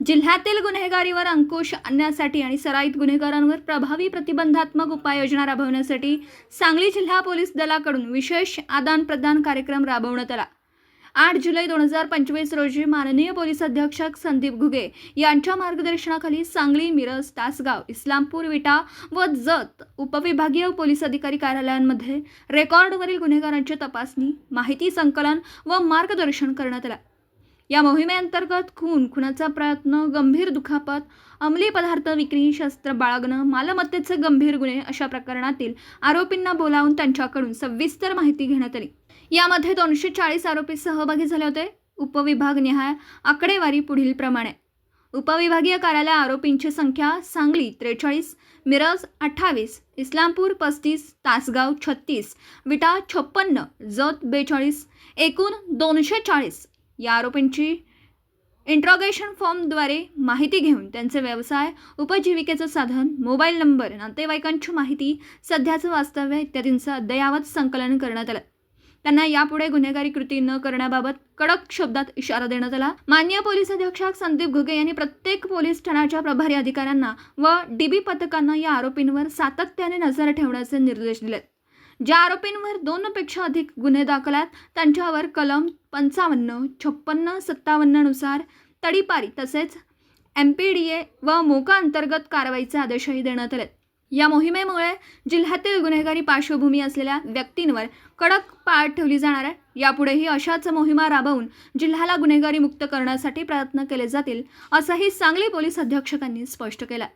जिल्ह्यातील गुन्हेगारीवर अंकुश आणण्यासाठी आणि सराईत गुन्हेगारांवर प्रभावी प्रतिबंधात्मक उपाययोजना राबवण्यासाठी सांगली जिल्हा पोलीस दलाकडून विशेष आदान प्रदान कार्यक्रम राबवण्यात आला. आठ जुलै दोन हजार पंचवीस रोजी माननीय पोलीस अधीक्षक संदीप घुगे यांच्या मार्गदर्शनाखाली सांगली मिरज तासगाव इस्लामपूर विटा व जत उपविभागीय पोलीस अधिकारी कार्यालयांमध्ये रेकॉर्डवरील गुन्हेगारांची तपासणी माहिती संकलन व मार्गदर्शन करण्यात आलं. या मोहिमेअंतर्गत खून खुनाचा प्रयत्न गंभीर दुखापत अंमली पदार्थ विक्री शस्त्र बाळगणं मालमत्तेचे गंभीर गुन्हे अशा प्रकरणातील आरोपींना बोलावून त्यांच्याकडून सविस्तर माहिती घेण्यात आली. यामध्ये दोनशे चाळीस आरोपी सहभागी झाले होते. उपविभागनिहाय आकडेवारी पुढील प्रमाणे. उपविभागीय कार्यालय आरोपींची संख्या सांगली त्रेचाळीस मिरज अठ्ठावीस इस्लामपूर पस्तीस तासगाव छत्तीस विटा छप्पन्न जत बेचाळीस एकूण दोनशे चाळीस या आरोपींची इंट्रॉगेशन फॉर्मद्वारे माहिती घेऊन त्यांचे व्यवसाय उपजीविकेचं साधन मोबाईल नंबर नातेवाईकांची माहिती सध्याचं वास्तव्य इत्यादींचं अद्ययावत संकलन करण्यात आलं. त्यांना यापुढे गुन्हेगारी कृती न करण्याबाबत कडक शब्दात इशारा देण्यात आला. मान्य पोलीस अधीक्षक संदीप घुगे यांनी प्रत्येक पोलीस ठाण्याच्या प्रभारी अधिकाऱ्यांना व डीबी पथकांना या आरोपींवर सातत्याने नजर ठेवण्याचे निर्देश दिलेत. ज्या आरोपींवर दोनपेक्षा अधिक गुन्हे दाखल आहेत त्यांच्यावर कलम पंचावन्न छप्पन्न सत्तावन्ननुसार तडीपारी तसेच एम पी डी ए व मोका अंतर्गत कारवाईचे आदेशही देण्यात आले या मोहिमेमुळे जिल्ह्यातील गुन्हेगारी पार्श्वभूमी असलेल्या व्यक्तींवर कडक पाळ ठेवली जाणार आहे. यापुढेही अशाच मोहिमा राबवून जिल्ह्याला गुन्हेगारी मुक्त करण्यासाठी प्रयत्न केले जातील असंही सांगली पोलीस अधीक्षकांनी स्पष्ट केलं